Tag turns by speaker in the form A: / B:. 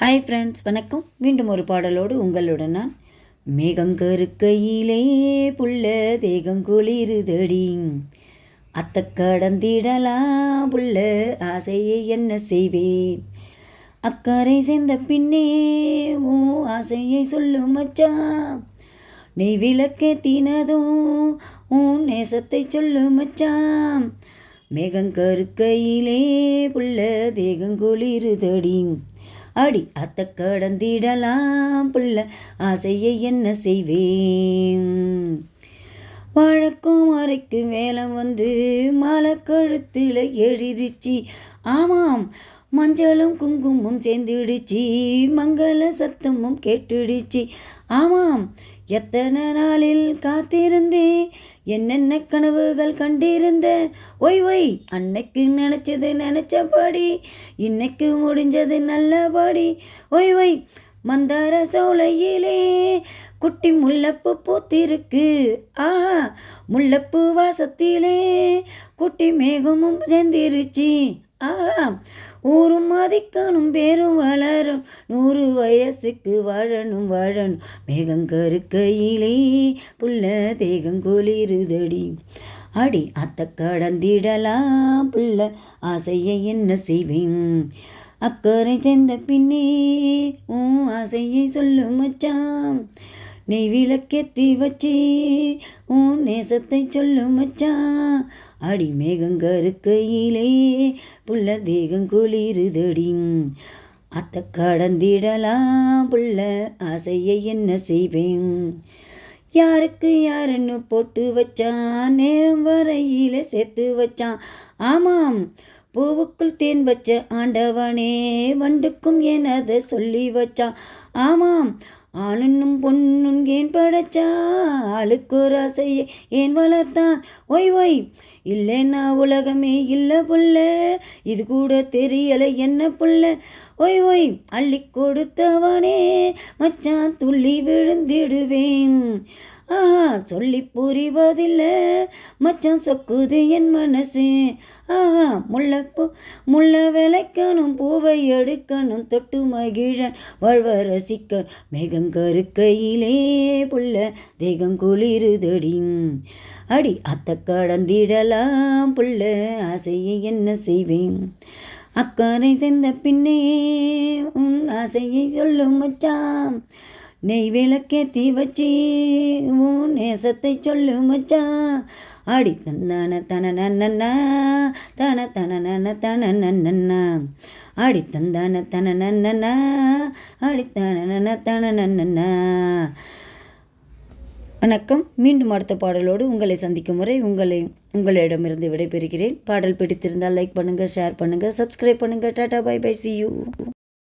A: Hi friends வணக்கம். மீண்டும் ஒரு பாடலோடு உங்களுடன் நான். மேகங்கருக்கையிலே புள்ள தேகங்குளிருதடி அத்த கடந்திடலாம் புள்ள ஆசையை என்ன செய்வேன்? அக்கறை சேர்ந்த பின்னே உன் ஆசையை சொல்லும் மச்சான் நெய் விளக்கேத்தினதும் உன் நேசத்தை சொல்லும் மச்சான் மேகங்கருக்கையிலே புள்ள தேகங்குளிருதடி அடி அத்த கடந்திடலாம். புள்ள ஆசையை என்ன செய்வேன்? வழக்கும் அறைக்கு வேலம் வந்து மலை கழுத்தில் எழுதிச்சு ஆமாம் மஞ்சளும் குங்குமம் சேர்ந்துடுச்சு மங்கள சத்தமும் கேட்டுடுச்சு. ஆமாம் எத்தனை நாளில் காத்திருந்தே என்னென்ன கனவுகள் கண்டிருந்த? ஒய் ஒய் அன்னைக்கு நினச்சது நினச்சபடி இன்னைக்கு முடிஞ்சது நல்லபடி. ஒய் ஒய் மந்தார சோலையிலே குட்டி முல்லப்பு பூத்திருக்கு. ஆஹா முல்லப்பு வாசத்திலே குட்டி மேகமும் சேர்ந்திருச்சு. ஆஹா ஊரும் மதிக்கணும் பேரும் வளரும். நூறு வயசுக்கு வாழணும் வாழணும். மேகங்கருக்கையிலே புள்ள தேகம் குளிருதடி. அடி அத்த கடந்திடலாம். புள்ள ஆசையை என்ன செய்வேன்? அக்கறை சேர்ந்த பின்னே உன் ஆசையை சொல்லும் மச்சான். நெய் விளக்கேத்தி வச்சு உன் நேசத்தை சொல்லும் மச்சான் அடி மேகங்கருக்கையிலே புள்ள தேகம் குளிருதடி. அத்தை கடந்திடலாம் புள்ள ஆசையை என்ன செய்வேன்? யாருக்கு யாருன்னு போட்டு வச்சான் நேரம் வரையில சேர்த்து வச்சான் ஆமாம் பூவுக்குள் தேன் வச்ச ஆண்டவனே வண்டுக்கும் எனதை சொல்லி வச்சான் ஆமாம் ஆணுன்னும் பொண்ணும் ஏன் படைச்சா? ஆளுக்கு ஒரு ஆசையை ஏன் வளர்த்தான்? ஒய் ஒய் இல்லைன்னா உலகமே இல்லை புள்ள. இது கூட தெரியலை என்ன புள்ள? ஒய் ஒய் அள்ளி கொடுத்தவனே மச்சான் துள்ளி விழுந்திடுவேன். நான் சொல்லி புரிவதில்லை. மச்சான் சொக்குது என் மனசு. ஆஹா முல்லைப்பூ முல்லை விளைக்கணும் பூவை எடுக்கணும் தொட்டு மகிழன் வாழ்வ ரசிக்க மேகங்கருக்கையிலே புள்ள தேகம் குளிருதடி. அடி அத்த கடந்திடலாம் புள்ள ஆசையை என்ன செய்வேன்? அக்கறை செந்த பின்னே உன் ஆசையை சொல்லும் மச்சான். நெய் விளக்கே தீ வச்சி உன் நேசத்தை சொல்லு மச்சா அடி தந்தான தன நன்னா தன தன நன தன நன்னா அடி தந்தான தன நன்னா அடி தன நன தன நன்னா வணக்கம் மீண்டும் அடுத்த பாடலோடு உங்களை சந்திக்கும் முறை உங்களை உங்களிடமிருந்து விடைபெறுகிறேன் பாடல் பிடித்திருந்தால் லைக் பண்ணுங்கள் ஷேர் பண்ணுங்கள் சப்ஸ்கிரைப் பண்ணுங்கள் tata bye bye see you